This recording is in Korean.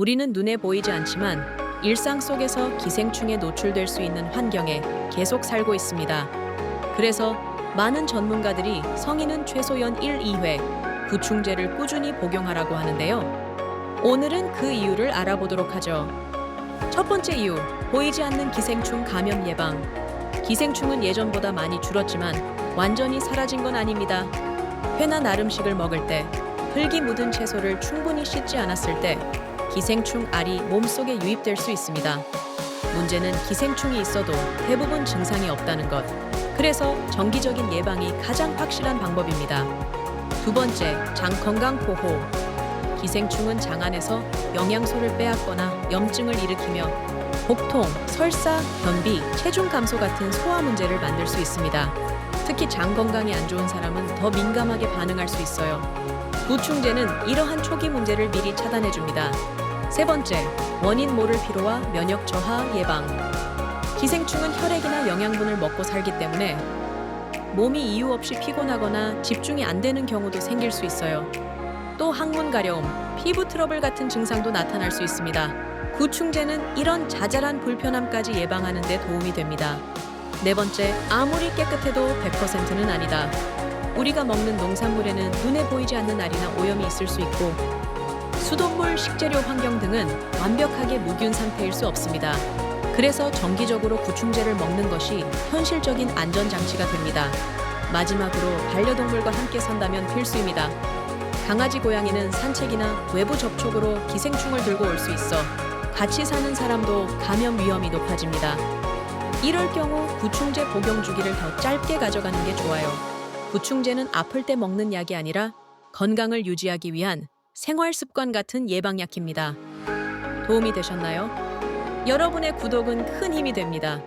우리는 눈에 보이지 않지만 일상 속에서 기생충에 노출될 수 있는 환경에 계속 살고 있습니다. 그래서 많은 전문가들이 성인은 최소연 1, 2회 구충제를 꾸준히 복용하라고 하는데요. 오늘은 그 이유를 알아보도록 하죠. 첫 번째 이유, 보이지 않는 기생충 감염 예방. 기생충은 예전보다 많이 줄었지만 완전히 사라진 건 아닙니다. 회나 나름식을 먹을 때 흙이 묻은 채소를 충분히 씻지 않았을 때 기생충 알이 몸속에 유입될 수 있습니다. 문제는 기생충이 있어도 대부분 증상이 없다는 것. 그래서 정기적인 예방이 가장 확실한 방법입니다. 두 번째, 장 건강 보호. 기생충은 장 안에서 영양소를 빼앗거나 염증을 일으키며 복통, 설사, 변비, 체중 감소 같은 소화 문제를 만들 수 있습니다. 특히 장 건강이 안 좋은 사람은 더 민감하게 반응할 수 있어요. 구충제는 이러한 초기 문제를 미리 차단해 줍니다. 세 번째, 원인 모를 피로와 면역 저하 예방. 기생충은 혈액이나 영양분을 먹고 살기 때문에 몸이 이유 없이 피곤하거나 집중이 안 되는 경우도 생길 수 있어요. 또 항문 가려움, 피부 트러블 같은 증상도 나타날 수 있습니다. 구충제는 이런 자잘한 불편함까지 예방하는 데 도움이 됩니다. 네 번째, 아무리 깨끗해도 100%는 아니다. 우리가 먹는 농산물에는 눈에 보이지 않는 알이나 오염이 있을 수 있고 수돗물, 식재료 환경 등은 완벽하게 무균 상태일 수 없습니다. 그래서 정기적으로 구충제를 먹는 것이 현실적인 안전 장치가 됩니다. 마지막으로 반려동물과 함께 산다면 필수입니다. 강아지, 고양이는 산책이나 외부 접촉으로 기생충을 들고 올 수 있어 같이 사는 사람도 감염 위험이 높아집니다. 이럴 경우 구충제 복용 주기를 더 짧게 가져가는 게 좋아요. 구충제는 아플 때 먹는 약이 아니라 건강을 유지하기 위한 생활 습관 같은 예방약입니다. 도움이 되셨나요? 여러분의 구독은 큰 힘이 됩니다.